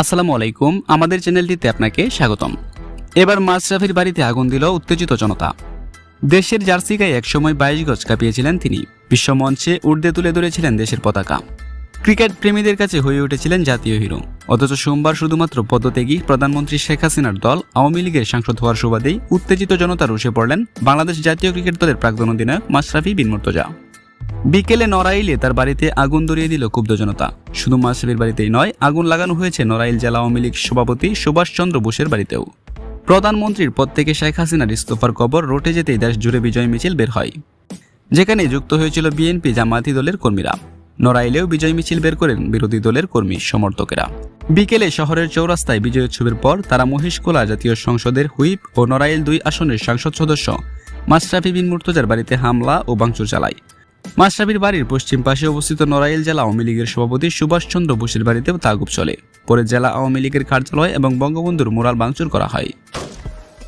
আসসালামু আলাইকুম, আমাদের চ্যানেলটিতে আপনাকে স্বাগতম। এবার মাশরাফির বাড়িতে আগুন দিল উত্তেজিত জনতা। দেশের জার্সি গায়ে একসময় বাইশ গজ কাঁপিয়েছিলেন তিনি। বিশ্বমঞ্চে উর্দে তুলে ধরেছিলেন দেশের পতাকা। ক্রিকেট প্রেমীদের কাছে হয়ে উঠেছিলেন জাতীয় হিরো। অথচ সোমবার শুধুমাত্র পদত্যাগী প্রধানমন্ত্রী শেখ হাসিনার দল আওয়ামী লীগের সাংসদ হওয়ার সুবাদেই উত্তেজিত জনতা রুশে পড়লেন বাংলাদেশ জাতীয় ক্রিকেট দলের প্রাক্তন অধিনায়ক মাশরাফি বিন মুর্তজা। বিকেলে নড়াইলে তার বাড়িতে আগুন ধরিয়ে দিল ক্ষুব্ধ জনতা। শুধু মাশরাফির বাড়িতেই নয়, আগুন লাগানো হয়েছে নড়াইল জেলা আওয়ামী লীগ সভাপতি সুভাষচন্দ্র বোসের বাড়িতেও। প্রধানমন্ত্রীর পদ থেকে শেখ হাসিনার ইস্তফার কবর, রোটে যেতেই দেশ জুড়ে বিজয় মিছিল বের হয়। যেখানে যুক্ত হয়েছিল বিএনপি জামায়াতি দলের কর্মীরা। নড়াইলেও বিজয় মিছিল বের করেন বিরোধী দলের কর্মী সমর্থকেরা। বিকেলে শহরের চৌরাস্তায় বিজয় উৎসবের পর তারা মহিষকোলা জাতীয় সংসদের হুইপ ও নড়াইল দুই আসনের সংসদ সদস্য মাশরাফি বিন মুর্তজার বাড়িতে হামলা ও ভাঙচুর চালায়। মাশরাফির বাড়ির পশ্চিম পাশে অবস্থিত নড়াইল জেলা আওয়ামী লীগের সভাপতি সুভাষচন্দ্র বোসের বাড়িতেও তাগুব চলে। পরে জেলা আওয়ামী লীগের কার্যালয় এবং বঙ্গবন্ধুর মোরাল ভাঙচুর করা হয়।